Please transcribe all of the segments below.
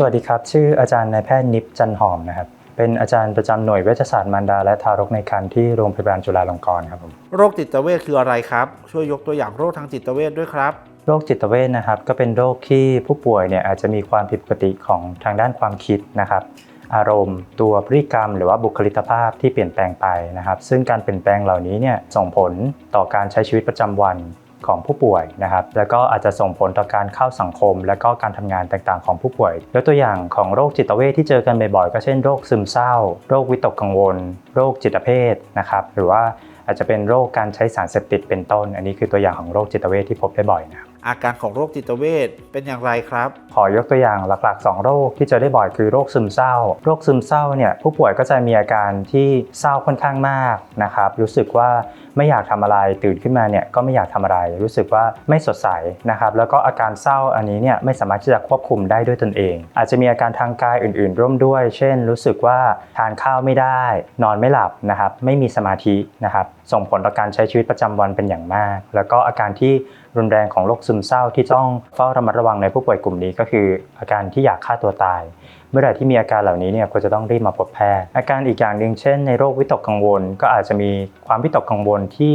สวัสดีครับ ชื่ออาจารย์นายแพทย์นิพจันหอมนะครับเป็นอาจารย์ประจำหน่วยเวชศาสตร์มารดาและทารกในครรภ์ที่โรงพยาบาลจุฬาลงกรณ์ครับผมโรคจิตเวชคืออะไรครับ ช่วยยกตัวอย่างโรคทางจิตเวชด้วยครับโรคจิตเวชนะครับก็เป็นโรคที่ผู้ป่วยเนี่ยอาจจะมีความผิดปกติของทางด้านความคิดนะครับ อารมณ์ ตัวพฤติกรรม หรือว่าบุคลิกภาพที่เปลี่ยนแปลงไปนะครับ ซึ่งการเปลี่ยนแปลงเหล่านี้เนี่ยส่งผลต่อการใช้ชีวิตประจำวัน ของผู้ป่วยนะครับ แล้วก็อาจจะส่งผลต่อการเข้าสังคม และก็การทำงานต่างๆของผู้ป่วยยกตัวอย่างของโรคจิตเวทที่เจอกันบ่อยๆก็เช่นโรคซึมเศร้า โรควิตกกังวล โรคจิตเภทนะครับ หรือว่าอาจจะเป็นโรคการใช้สารเสพติดเป็นต้น อันนี้คือตัวอย่างของโรคจิตเวทที่พบได้บ่อยนะครับ อาการของโรคจิตเวชเป็นอย่างไรครับ ขอยกตัวอย่างหลักๆ 2 โรคที่เจอได้บ่อยคือโรคซึมเศร้า โรคซึมเศร้าเนี่ยผู้ป่วยก็จะมีอาการที่เศร้าค่อนข้างมากนะครับรู้สึกว่าไม่อยากทำอะไรตื่นขึ้นมาเนี่ยก็ไม่อยากทำอะไร รู้สึกว่าไม่สดใสนะครับแล้วก็อาการเศร้าอันนี้เนี่ยไม่สามารถที่จะควบคุมได้ด้วยตนเอง อาจจะมีอาการทางกายอื่น ๆ ร่วมด้วย เช่น รู้สึกว่าทานข้าวไม่ได้ นอนไม่หลับนะครับไม่มีสมาธินะครับส่งผลต่อการใช้ชีวิตประจำวันเป็นอย่างมาก แล้วก็อาการที่ รุนแรงของโรคซึมเศร้าที่ต้องเฝ้าระมัดระวังในผู้ป่วยกลุ่มนี้ก็คือ อาการที่อยากฆ่าตัวตาย เมื่อไหร่ที่มีอาการเหล่านี้เนี่ยควรจะต้องรีบมาพบแพทย์ อาการอีกอย่างหนึ่งเช่นในโรควิตกกังวล ก็อาจจะมีความวิตกกังวลที่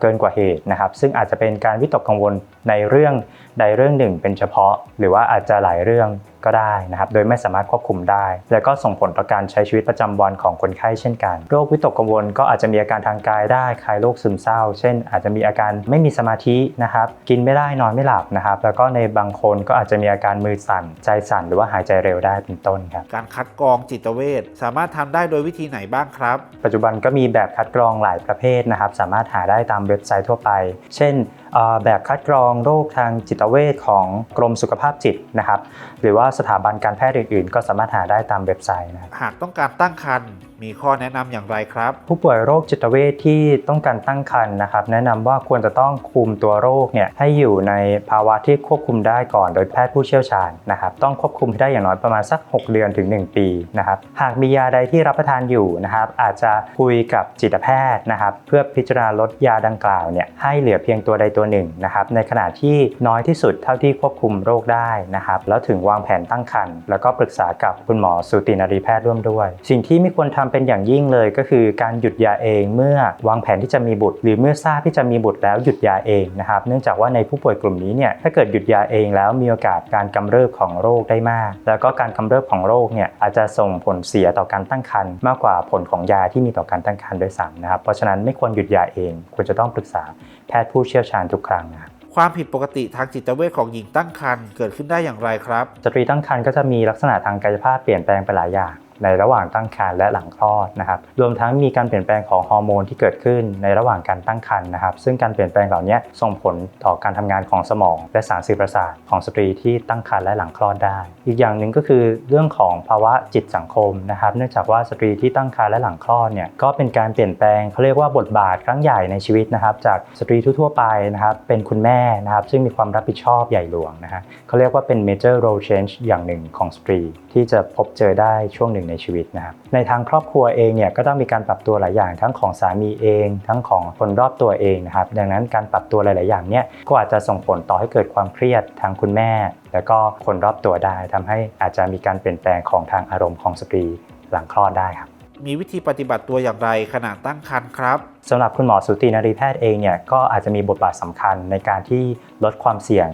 เกินกว่าเหตุนะครับ ซึ่งอาจจะเป็นการวิตกกังวลในเรื่องใดเรื่องหนึ่งเป็นเฉพาะ หรือว่าอาจจะหลายเรื่องก็ได้นะครับ โดยไม่สามารถควบคุมได้ และก็ส่งผลต่อการใช้ชีวิตประจำวันของคนไข้เช่นกัน โรควิตกกังวลก็อาจจะมีอาการทางกายได้ คล้ายโรคซึมเศร้า เช่น อาจจะมีอาการไม่มีสมาธินะครับ กินไม่ได้นอนไม่หลับนะครับ แล้วก็ในบางคนก็อาจจะมีอาการมือสั่น ใจสั่น หรือว่าหายใจเร็วได้เป็นต้นครับ การคัดกรองจิตเวชสามารถทำได้โดยวิธีไหนบ้างครับ ปัจจุบันก็มีแบบคัดกรองหลายประเภทนะครับ สามารถหาได้ตามเว็บไซต์ทั่วไป เช่นเอ่อ แบบคัดกรองโรคทางจิตเวชของกรมสุขภาพจิตนะครับ หรือว่าสถาบันการแพทย์อื่นๆ ก็สามารถหาได้ตามเว็บไซต์นะครับหากต้องการตั้งครรภ์ มีข้อแนะนำอย่างไรครับ ผู้ป่วยโรคจิตเวชที่ต้องการตั้งครรภ์นะครับ แนะนำว่าควรจะต้องคุมตัวโรคเนี่ยให้อยู่ในภาวะที่ควบคุมได้ก่อนโดยแพทย์ผู้เชี่ยวชาญนะครับต้องควบคุมให้ได้อย่างน้อยประมาณสัก 6 เดือนถึง 1 ปีนะครับหากมียาใดที่รับประทานอยู่นะครับอาจจะคุยกับจิตแพทย์นะครับเพื่อพิจารณาลดยาดังกล่าวเนี่ยให้เหลือเพียงตัวใดตัวหนึ่งนะครับในขณะที่น้อยที่สุดเท่าที่ควบคุมโรคได้นะครับแล้วถึงวางแผนตั้งครรภ์แล้วก็ปรึกษากับคุณหมอสูตินรีแพทย์ร่วมด้วย สิ่งที่ไม่ควรทำเป็นอย่างยิ่งเลยก็คือการหยุดยาเองเมื่อวางแผนที่จะมีบุตร หรือเมื่อทราบที่จะมีบุตรแล้วหยุดยาเองนะครับเนื่องจากว่าในผู้ป่วยกลุ่มนี้เนี่ยถ้าเกิดหยุดยาเองแล้วมีโอกาสการกำเริบของโรคได้มาก แล้วก็การกำเริบของโรคเนี่ยอาจจะส่งผลเสียต่อการตั้งครรภ์มากกว่าผลของยาที่มีต่อการตั้งครรภ์ด้วยซ้ำนะครับเพราะฉะนั้นไม่ควรหยุดยาเองควรจะต้องปรึกษาแพทย์ผู้เชี่ยวชาญทุกครั้งนะครับความผิดปกติทางจิตเวชของหญิงตั้งครรภ์เกิดขึ้นได้อย่างไรครับ สตรีตั้งครรภ์ก็จะมีลักษณะทางกายภาพเปลี่ยนแปลงไปหลายอย่าง ในระหว่างตั้งครรภ์และหลังคลอดนะครับรวมทั้งมีการเปลี่ยนแปลงของฮอร์โมนที่เกิดขึ้นในระหว่างการตั้งครรภ์นะครับ ซึ่งการเปลี่ยนแปลงเหล่านี้ส่งผลต่อการทำงานของสมอง และสารสื่อประสาทของสตรีที่ตั้งครรภ์และหลังคลอดได้ อีกอย่างหนึ่งก็คือเรื่องของภาวะจิตสังคมนะครับ เนื่องจากว่าสตรีที่ตั้งครรภ์และหลังคลอดเนี่ยก็เป็นการเปลี่ยนแปลงเขาเรียกว่าบทบาทครั้งใหญ่ในชีวิตนะครับ จากสตรีทั่วๆไปนะครับเป็นคุณแม่นะครับซึ่งมีความรับผิดชอบใหญ่หลวงนะฮะเขาเรียกว่าเป็น major role change อย่างหนึ่งของสตรี ที่จะพบเจอได้ช่วงหนึ่งในชีวิตนะครับในทางครอบครัวเองเนี่ยก็ต้องมีการปรับตัวหลายอย่าง ทั้งของสามีเอง ทั้งของคนรอบตัวเองนะครับดังนั้นการปรับตัวหลาย ๆ อย่างเนี่ยก็อาจจะส่งผลต่อให้เกิดความเครียดทางคุณแม่ แล้วก็คนรอบตัวได้ทำให้อาจจะมีการเปลี่ยนแปลงของทางอารมณ์ของสตรีหลังคลอดได้ครับมีวิธีปฏิบัติตัวอย่างไรขณะตั้งครรภ์ครับสำหรับคุณหมอสูตินรีแพทย์เองเนี่ยก็อาจจะมีบทบาทสำคัญในการที่ลดความเสี่ยง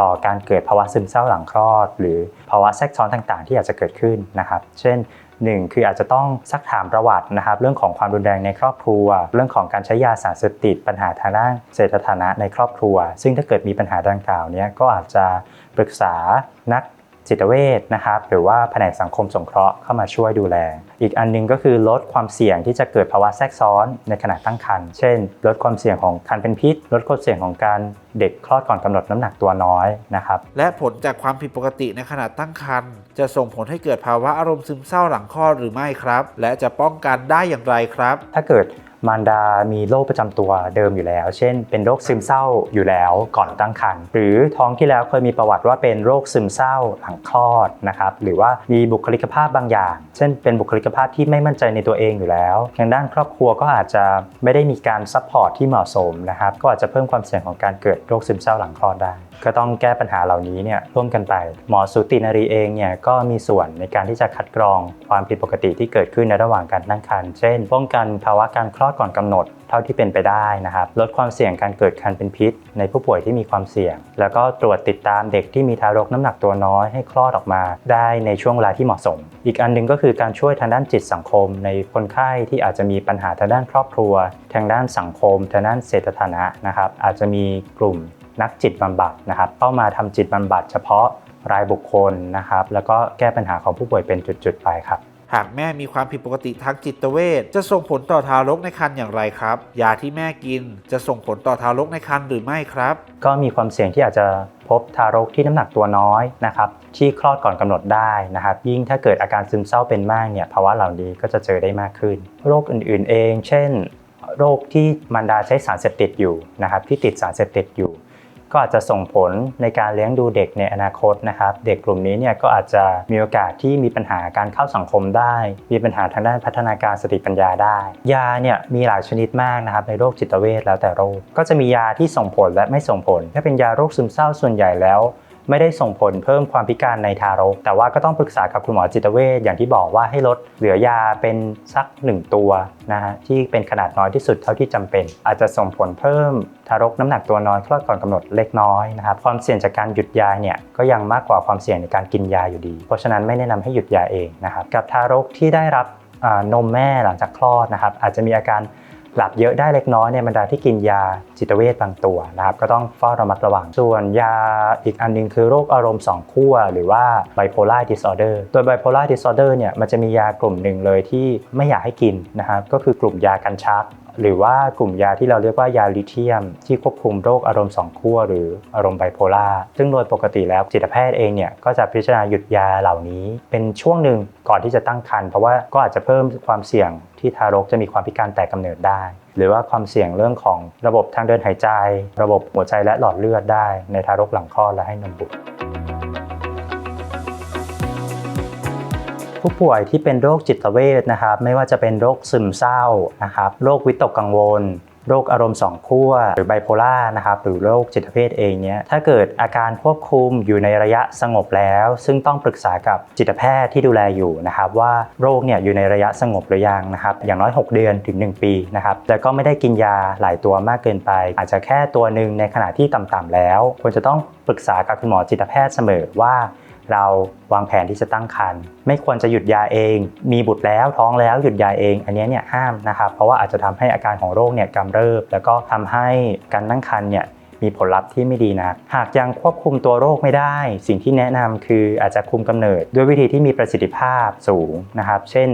ต่อการเกิดภาวะซึมเศร้าหลังคลอด หรือภาวะแทรกซ้อนต่างๆ ที่อาจจะเกิดขึ้นนะครับ เช่น 1 คืออาจจะต้องซักถามประวัตินะครับ เรื่องของความรุนแรงในครอบครัว เรื่องของการใช้ยาสารเสพติดปัญหาทางด้านเศรษฐฐานะในครอบครัว ซึ่งถ้าเกิดมีปัญหาดังกล่าวนี้ก็อาจจะปรึกษานัก จิตเวชนะครับหรือว่าแผนกสังคมสงเคราะห์เข้ามาช่วยดูแล อีกอันหนึงก็คือลดความเสี่ยงที่จะเกิดภาวะแทรกซ้อนในขณะตั้งครรภ์เช่น ลดความเสี่ยงของคันเป็นพิษ ลดความเสี่ยงของการเด็กคลอดก่อนกำหนดน้ำหนักตัวน้อยนะครับและผลจากความผิดปกติในขณะตั้งครรภ์จะส่งผลให้เกิดภาวะอารมณ์ซึมเศร้าหลังคลอดหรือไม่ครับ และจะป้องกันได้อย่างไรครับ ถ้าเกิด มารดามีโรคประจำตัวเดิมอยู่แล้ว เช่น เป็นโรคซึมเศร้าอยู่แล้วก่อนตั้งครรภ์หรือท้องที่แล้วเคยมีประวัติว่าเป็นโรคซึมเศร้าหลังคลอดนะครับหรือว่ามีบุคลิกภาพบางอย่าง เช่น เป็นบุคลิกภาพที่ไม่มั่นใจในตัวเองอยู่แล้วทางด้านครอบครัวก็อาจจะไม่ได้มีการซัพพอร์ตที่เหมาะสมนะครับก็อาจจะเพิ่มความเสี่ยงของการเกิดโรคซึมเศร้าหลังคลอดได้ ก็ต้องแก้ปัญหาเหล่านี้เนี่ยร่วมกันไปหมอสูตินารีเองเนี่ยก็มีส่วนในการที่จะคัดกรองความผิดปกติที่เกิดขึ้นในระหว่างการตั้งครรภ์เช่น ป้องกันภาวะการคลอดก่อนกำหนดเท่าที่เป็นไปได้นะครับลดความเสี่ยงการเกิดคันเป็นพิษ ในผู้ป่วยที่มีความเสี่ยง แล้วก็ตรวจติดตามเด็กที่มีทารกน้ำหนักตัวน้อยให้คลอดออกมา ได้ในช่วงเวลาที่เหมาะสม อีกอันหนึงก็คือการช่วยทางด้านจิตสังคม ในคนไข้ที่อาจจะมีปัญหาทางด้านครอบครัว ทางด้านสังคม ทางด้านเศรษฐฐานะนะครับอาจจะมีกลุ่ม นักจิตบำบัดนะครับเข้ามาทำจิตบำบัดเฉพาะรายบุคคลนะครับ แล้วก็แก้ปัญหาของผู้ป่วยเป็นจุดๆไปครับหากแม่มีความผิดปกติทางจิตเวชจะส่งผลต่อทารกในครรภ์อย่างไรครับยาที่แม่กินจะส่งผลต่อทารกในครรภ์หรือไม่ครับ ก็มีความเสี่ยงที่อาจจะพบทารกที่น้ำหนักตัวน้อยนะครับที่คลอดก่อนกำหนดได้นะครับ ยิ่งถ้าเกิดอาการซึมเศร้าเป็นมากเนี่ยภาวะเหล่านี้ก็จะเจอได้มากขึ้น โรคอื่นๆเอง เช่น โรคที่มารดาใช้สารเสพติดอยู่นะครับที่ติดสารเสพติดอยู่ ก็อาจจะส่งผลในการเลี้ยงดูเด็กในอนาคตนะครับ เด็กกลุ่มนี้เนี่ยก็อาจจะมีโอกาสที่มีปัญหาการเข้าสังคมได้ มีปัญหาทางด้านพัฒนาการสติปัญญาได้ ยาเนี่ยมีหลายชนิดมากนะครับในโรคจิตเวชแล้วแต่โรค ก็จะมียาที่ส่งผลและไม่ส่งผล ถ้าเป็นยาโรคซึมเศร้าส่วนใหญ่แล้ว ไม่ได้ส่งผลเพิ่มความพิการในทารก แต่ว่าก็ต้องปรึกษากับคุณหมอจิตเวชอย่างที่บอกว่าให้ลดเหลือยาเป็นสัก 1 ตัวนะฮะที่เป็นขนาดน้อยที่สุดเท่าที่จำเป็น อาจจะส่งผลเพิ่มทารกน้ำหนักตัวน้อยคลอดก่อนกำหนดเล็กน้อยนะครับความเสี่ยงจากการหยุดยาเนี่ยก็ยังมากกว่าความเสี่ยงในการกินยาอยู่ดี เพราะฉะนั้นไม่แนะนำให้หยุดยาเองนะครับกับทารกที่ได้รับนมแม่หลังจากคลอดนะครับอาจจะมีอาการ หลับเยอะได้เล็กน้อยในบรรดาที่กินยาจิตเวชบางตัวนะครับก็ต้องเฝ้าระมัดระวัง ส่วนยาอีกอันหนึงคือโรคอารมณ์สองขั้วหรือว่า bipolar disorder ตัว bipolar disorder เนี่ยมันจะมียากลุ่มหนึ่งเลยที่ไม่อยากให้กินนะครับก็คือกลุ่มยากันชัก หรือว่ากลุ่มยาที่เราเรียกว่ายาลิเทียม ที่ควบคุมโรคอารมณ์สองขั้วหรืออารมณ์ไบโพล่าซึ่งโดยปกติแล้วจิตแพทย์เองเนี่ยก็จะพิจารณาหยุดยาเหล่านี้ เป็นช่วงหนึ่งก่อนที่จะตั้งครรภ์เพราะว่าก็อาจจะเพิ่มความเสี่ยงที่ทารกจะมีความพิการแต่กำเนิดได้ หรือว่าความเสี่ยงเรื่องของระบบทางเดินหายใจ ระบบหัวใจและหลอดเลือดได้ ในทารกหลังคลอดและให้นมบุตร ผู้ป่วยที่เป็นโรคจิตเวชนะครับไม่ว่าจะเป็นโรคซึมเศร้านะครับโรควิตกกังวลโรคอารมณ์สองขั้วหรือไบโพล่านะครับหรือโรคจิตเภทเองเนี้ยถ้าเกิดอาการควบคุมอยู่ในระยะสงบแล้ว ซึ่งต้องปรึกษากับจิตแพทย์ที่ดูแลอยู่นะครับว่าโรคเนี่ยอยู่ในระยะสงบหรือยังนะครับอย่างน้อย 6 เดือนถึง 1 ปีนะครับแต่ก็ไม่ได้กินยาหลายตัวมากเกินไป อาจจะแค่ตัวหนึ่งในขณะที่ต่ำๆแล้ว ควรจะต้องปรึกษากับคุณหมอจิตแพทย์เสมอว่า เราวางแผนที่จะตั้งครรภ์ไม่ควรจะหยุดยาเอง มีบุตรแล้วท้องแล้วหยุดยาเอง อันนี้เนี่ยห้ามนะครับ เพราะว่าอาจจะทำให้อาการของโรคเนี่ยกำเริบ แล้วก็ทำให้การตั้งครรภ์เนี่ยมีผลลัพธ์ที่ไม่ดีนะหากยังควบคุมตัวโรคไม่ได้ สิ่งที่แนะนำคืออาจจะคุมกำเนิด ด้วยวิธีที่มีประสิทธิภาพสูงนะครับ เช่น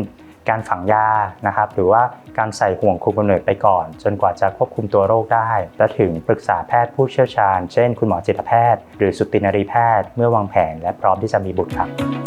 การฝังยานะครับหรือว่าการใส่ห่วงคุมกำเนิดไปก่อน จนกว่าจะควบคุมตัวโรคได้ และถึงปรึกษาแพทย์ผู้เชี่ยวชาญ เช่น คุณหมอจิตแพทย์ หรือสุตินรีแพทย์ เมื่อวางแผนและพร้อมที่จะมีบุตรครับ